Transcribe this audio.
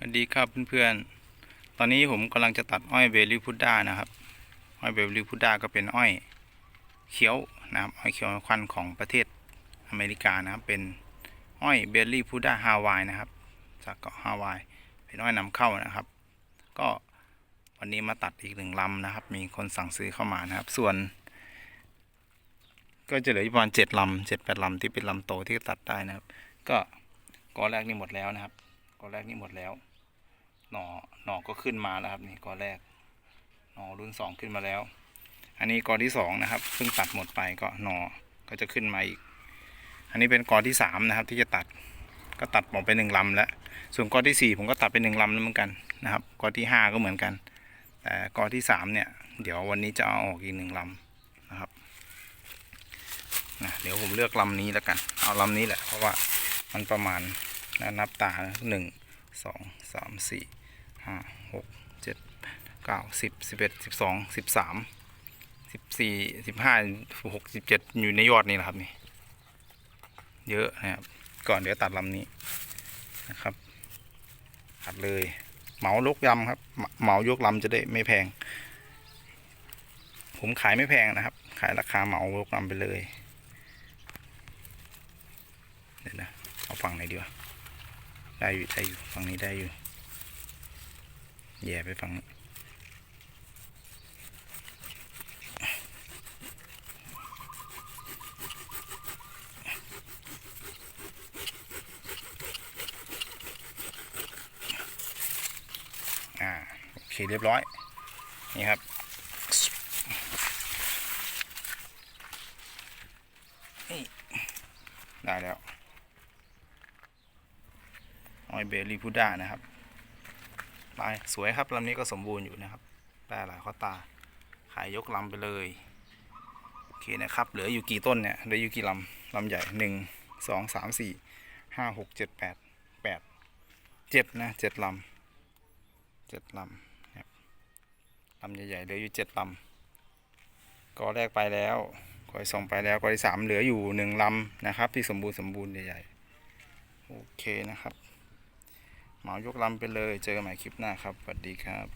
สวัสดีครับเพื่อนๆ ตอนนี้ผมกำลังจะตัดอ้อยเบลลี่พุดด้านะครับ อ้อยเบลลี่พุดด้าก็เป็นอ้อยเขียวนะครับ อ้อยเขียวควันของประเทศอเมริกานะครับ เป็นอ้อยเบลลี่พุดด้าฮาวายนะครับ จากเกาะฮาวาย เป็นอ้อยนำเข้านะครับ ก็วันนี้มาตัดอีกหนึ่งลำนะครับ มีคนสั่งซื้อเข้ามานะครับ ส่วน ก็จะเหลือประมาณเจ็ดลำเจ็ดแปดลำที่เป็นลำโตที่ตัดได้นะครับ ก็กอแรกนี่หมดแล้วนะครับ กอแรกนี่หมดแล้ว หน่อหน่อก็ขึ้นมาแล้วครับนี่กอแรก หน่อรุ่นสองขึ้นมาแล้ว อันนี้กอที่สองนะครับเพิ่งตัดหมดไปก็หน่อก็จะขึ้นมาอีก อันนี้เป็นกอที่สามนะครับ ที่จะตัดก็ตัดหมดไปหนึ่งลำแล้ว ส่วนกอที่สี่ผมก็ตัดไปหนึ่งลำแล้วเหมือนกันนะครับกอที่ห้าก็เหมือนกัน แต่กอที่สามเนี่ย เดี๋ยววันนี้จะเอาออกอีกหนึ่งลำนะครับนะเดี๋ยวผมเลือกลำนี้แล้วกัน เอาลำนี้แหละ เพราะว่ามันประมาณ นะนับตาหนึ่งสองสามสี่ห้าหกเจ็ดเก้าสิบสิบเอ็ดสิบสองสิบสามสิบสี่สิบห้าหกสิบเจ็ดอยู่ในยอดนี่แหละครับนี่เยอะนะครับ ก่อนเดี๋ยวตัดลำนี้นะครับตัดเลยเหมายกยำครับ เหมายกลำจะได้ไม่แพง ผมขายไม่แพงนะครับ ขายราคาเหมายกลำไปเลยเดี๋ยวนะเอาฝั่งไหนดีวะ ได้อยู่ได้อยู่ฝั่งนี้ได้อยู่แย่ไปฝั่งนี้อ่าโอเคเรียบร้อย นี่ครับนี่ได้แล้ว ออยเบลีพุด้านะครับลายสวยครับลำนี้ก็สมบูรณ์อยู่นะครับ ได้หลายข้อตา ขายยกลำไปเลย โอเคนะครับ เหลืออยู่กี่ต้นเนี่ย เหลืออยู่กี่ลำ ลำใหญ่หนึ่งสองสามสี่ห้าหกเจ็ดแปดแปดเจ็ดนะเจ็ดลำเจ็ดลำครับลำใหญ่ๆเหลืออยู่เจ็ดลำกอแรกไปแล้วกอที่สองไปแล้วกอที่สามเหลืออยู่หนึ่งลำนะครับ ที่สมบูรณ์สมบูรณ์ใหญ่ๆ โอเคนะครับ เหมายกลำไปเลย เจอกันใหม่คลิปหน้าครับสวัสดีครับ